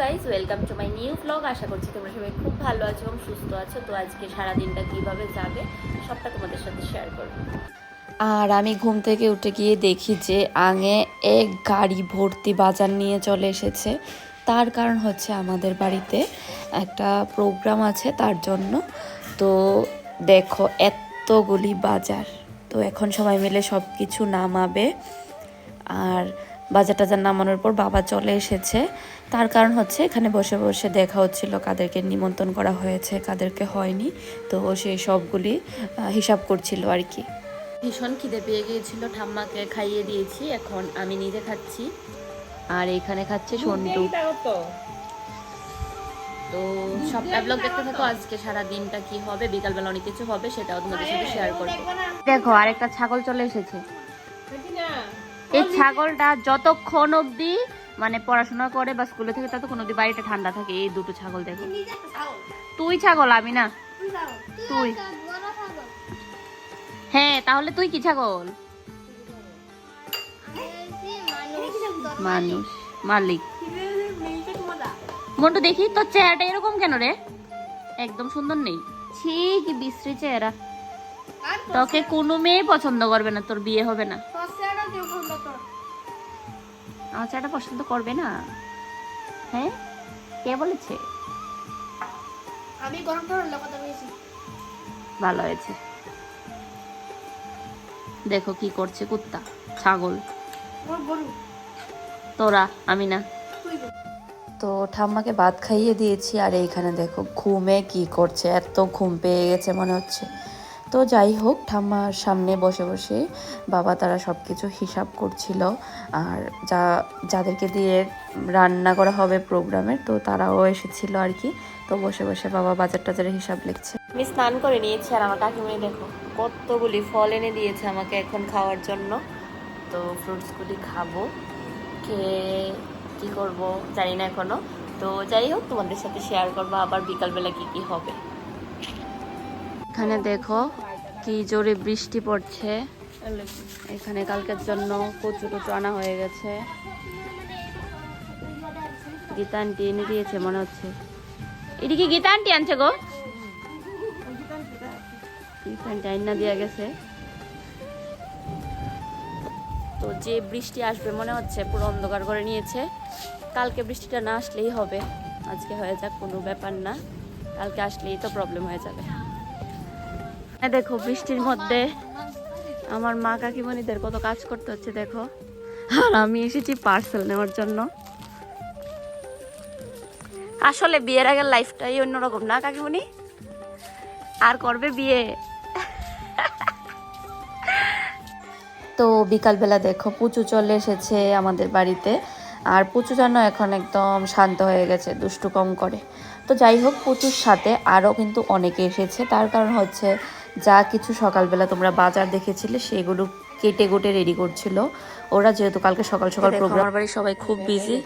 Guys welcome to my new blog আশা করছি তোমরা সবাই খুব ভালো আছো এবং সুস্থ আছো। তো আজকে সারা দিনটা কীভাবে যাবে, সবটা তোমাদের সাথে শেয়ার করব। আর আমি ঘুম থেকে উঠে গিয়ে দেখি যে আঙে এক গাড়ি ভর্তি বাজার নিয়ে চলে এসেছে। তার কারণ হচ্ছে আমাদের বাড়িতে একটা প্রোগ্রাম আছে তার জন্য। তো দেখো, এতগুলি বাজার। তো এখন সবাই মিলে সব কিছু নামাবে। আর বাজার টাজার নামানোর পর বাবা চলে এসেছে। তার কারণ হচ্ছে এখানে বসে বসে দেখা হচ্ছিল কাদেরকে নিমন্ত্রণ করা হয়েছে কাদেরকে হয়নি। তো সেই সবগুলি হিসাব করছিল আর কি। ভীষণ খিদে পেয়ে গিয়েছিল ঠাম্মাকে খাইয়ে দিয়েছি এখন আমি নিজে খাচ্ছি। আর এখানে খাচ্ছে সন্টু। তো। সবটা ব্লগ দেখতে থাকো আজকে সারা দিনটা কি হবে বিকালবেলা অনেক কিছু হবে সেটাও তোমাদের সাথে শেয়ার করব। দেখো আরেকটা ছাগল চলে এসেছে। এই ছাগলটা যতক্ষণ অবধি মানে পড়াশোনা করে বা স্কুলে থেকে ততক্ষণ অবধি বাড়িটা ঠান্ডা থাকে এই দুটো ছাগল দেখো। তুই ছাগল আমি না। তুই হ্যাঁ তাহলে তুই কি ছাগল? মানুষ মালিক। মন্টু দেখি তোর চেহারাটা এরকম কেন রে? একদম সুন্দর নেই। ছি কি বিশ্রী চেহারা। তোকে কোনো মেয়ে পছন্দ করবে না তোর বিয়ে হবে না। আমার পছন্দ করবে না। হ্যাঁ? কে বলেছে? আমি গরম বলেছি। ভালো হয়েছে। দেখো কি করছে কুত্তা ছাগল। তোরা আমি না। তো ঠাম্মাকে ভাত খাইয়ে দিয়েছি আর এইখানে দেখো ঘুমে কি করছে এত ঘুম পেয়ে গেছে মনে হচ্ছে। তো যাই হোক ঠাম্মার সামনে বসে বসে বাবা তারা সব কিছু হিসাব করছিল। আর যা, যাদেরকে দিয়ে রান্না করা হবে প্রোগ্রামে, তো তারাও এসেছিল আর কি। তো বসে বসে বাবা বাজার টাজারের হিসাব লিখছে। আমি স্নান করে নিয়েছি আর আমার কাকিমণি দেখো, কতগুলি ফল এনে দিয়েছে আমাকে এখন খাওয়ার জন্য। তো ফ্রুটসগুলি খাব খেয়ে কি করব জানি না এখনও। তো যাই হোক, তোমাদের সাথে শেয়ার করব আবার বিকালবেলা কি কি হবে। এখানে দেখো কি জোরে বৃষ্টি পড়ছে। এখানে কালকের জন্য কচু কচু আনা হয়ে গেছে। গীতা এনে দিয়েছে মনে হচ্ছে। এটি কি গীতা আন্টি আনছে গো? টাইনা দেওয়া গেছে। তো যে বৃষ্টি আসবে মনে হচ্ছে পুরো অন্ধকার করে নিয়েছে। কালকে বৃষ্টিটা না আসলেই হবে। আজকে হয়ে যাক কোনো ব্যাপার না। কালকে আসলেই তো প্রবলেম হয়ে যাবে। দেখো, বৃষ্টির মধ্যে আমার মা কাকিমণিদের কত কাজ করতে হচ্ছে, দেখো। আর আমি এসেছি পার্সেল নেওয়ার জন্য। আসলে বিয়ের আগের লাইফটাই অন্যরকম না, কাকিমণি? আর করবে বিয়ে? তো বিকালবেলা দেখো, পুচু চলে এসেছে আমাদের বাড়িতে। আর পুচু যেন এখন একদম শান্ত হয়ে গেছে, দুষ্টু কম করে। তো যাই হোক, পুচুর সাথে আরও কিন্তু অনেকে এসেছে। তার কারণ হচ্ছে যা কিছু সকালবেলা তোমরা বাজার দেখেছিলে সেগুলো কেটে কুটে রেডি করছিল। ওরা যেহেতু কালকে সকাল সকাল প্রোগ্রাম আমার বাড়ির সবাই খুব বিজি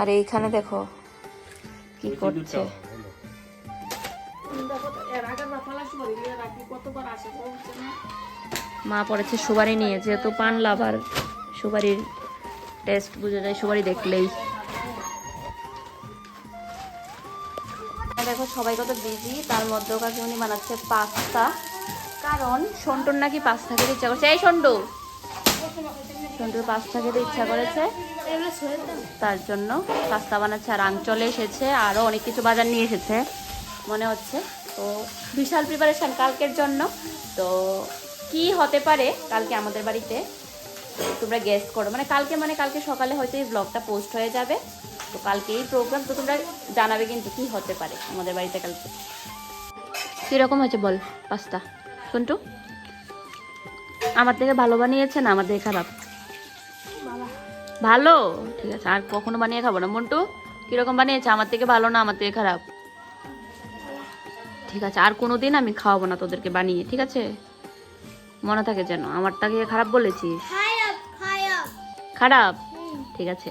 আর এইখানে দেখো কি করছে? মা পড়েছে সুবারি নিয়ে যেহেতু পান লাভার সুবারির টেস্ট বুঝে যায় সুবারি দেখলেই। দেখো সবাই কত বিজি তার মধ্যেও কাছে উনি বানাচ্ছে পাস্তা। কারণ সন্টুর নাকি পাস্তা খেতে ইচ্ছা করছে। এই সন্টু। সন্টুর পাস্তা খেতে ইচ্ছা করেছে। তার জন্য পাস্তা বানাচ্ছে আর আং চলে এসেছে আরও অনেক কিছু বাজার নিয়ে এসেছে, মনে হচ্ছে। তো বিশাল প্রিপারেশন কালকের জন্য। তো কি হতে পারে কালকে আমাদের বাড়িতে? তোমরা গেস্ট করো। মানে কালকে মানে কালকে সকালে হয়তো এই ব্লগটা পোস্ট হয়ে যাবে। তো কালকে এই প্রোগ্রাম তো তোমরা জানাবে কিন্তু কি হতে পারে আমাদের বাড়িতে কালকে। কীরকম হয়েছে বল পাস্তা? সন্টু আমার থেকে ভালো বানিয়েছে না? আমার থেকে খারাপ? ভালো? ঠিক আছে আর কখনো বানিয়ে খাব না। মন্টু কীরকম বানিয়েছে? আমার থেকে ভালো না আমার থেকে খারাপ? ঠিক আছে আর কোনো দিন আমি খাওয়াবো না তোদেরকে বানিয়ে ঠিক আছে? মনে থাকে যেন আমারটাকে খারাপ বলেছিস? খারাপ ঠিক আছে।